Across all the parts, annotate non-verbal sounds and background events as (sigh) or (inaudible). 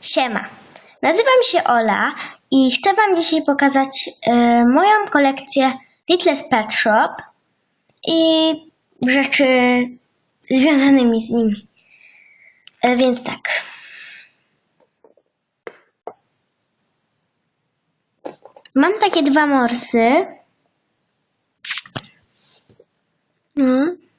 Siema. Nazywam się Ola i chcę Wam dzisiaj pokazać e, moją kolekcję Little's Pet Shop i rzeczy związanymi z nimi. E, więc tak. Mam takie dwa morsy. No.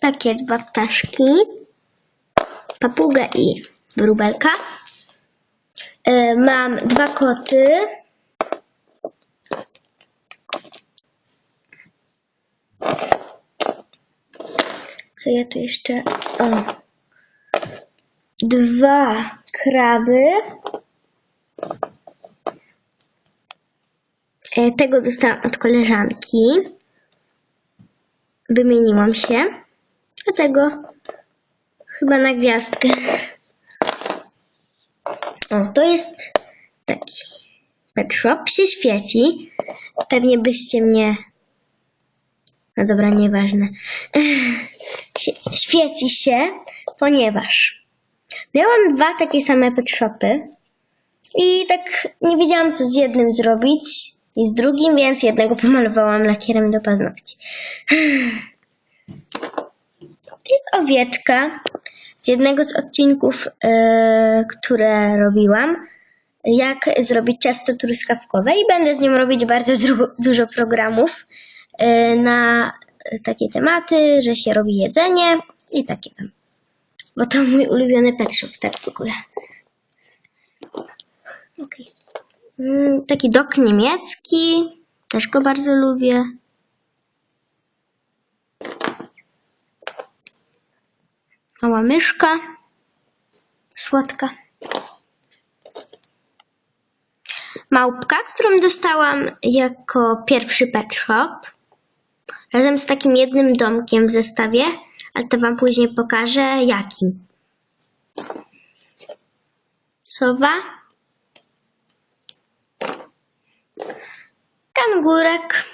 Takie dwa ptaszki. Papuga i wróbelka. E, Mam dwa koty. Co ja tu jeszcze? O. Dwa kraby. E, Tego dostałam od koleżanki. Wymieniłam się. A tego chyba na gwiazdkę. O, to jest taki pet shop, się świeci. Pewnie byście mnie... No dobra, nieważne. Świeci się, ponieważ miałam dwa takie same pet shopy i tak nie wiedziałam, co z jednym zrobić i z drugim, więc jednego pomalowałam lakierem do paznokci. Owieczka z jednego z odcinków, e, które robiłam. Jak zrobić ciasto truskawkowe i będę z nim robić bardzo dużo programów e, na takie tematy, że się robi jedzenie i takie tam. Bo to mój ulubiony pet tak w ogóle. Okej. Mm, Taki dok niemiecki, też go bardzo lubię. Mała myszka. Słodka. Małpka, którą dostałam jako pierwszy pet shop. Razem z takim jednym domkiem w zestawie, ale to wam później pokażę jakim. Sowa. Kangurek.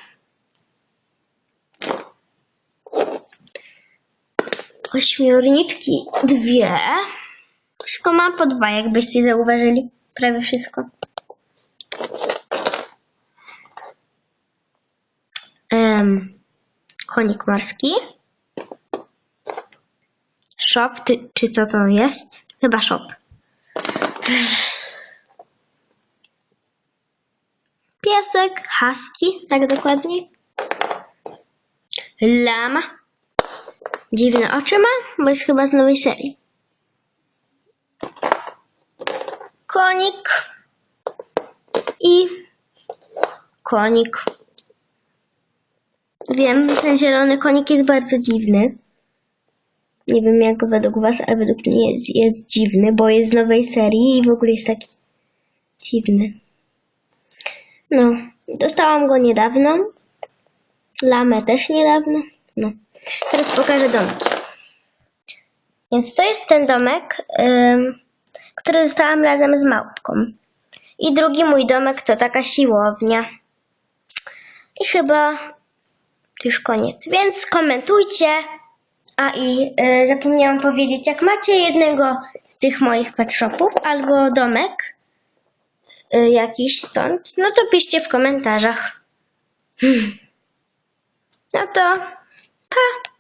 Ośmiorniczki dwie. Wszystko mam po dwa, jakbyście zauważyli. Prawie wszystko. Em, konik morski. Shop, ty, czy co to jest? Chyba shop. Piesek, husky, tak dokładnie. Lama. Dziwne oczy ma, bo jest chyba z nowej serii. Konik. I konik. Wiem, ten zielony konik jest bardzo dziwny. Nie wiem jak według was, ale według mnie jest, jest dziwny, bo jest z nowej serii i w ogóle jest taki dziwny. No, dostałam go niedawno. Lamę też niedawno. No. Teraz pokażę domki. Więc to jest ten domek, ym, który dostałam razem z małpką. I drugi mój domek to taka siłownia. I chyba już koniec. Więc komentujcie. A i y, zapomniałam powiedzieć, jak macie jednego z tych moich pet shopów albo domek y, jakiś stąd, no to piszcie w komentarzach. (laughs) No to pa!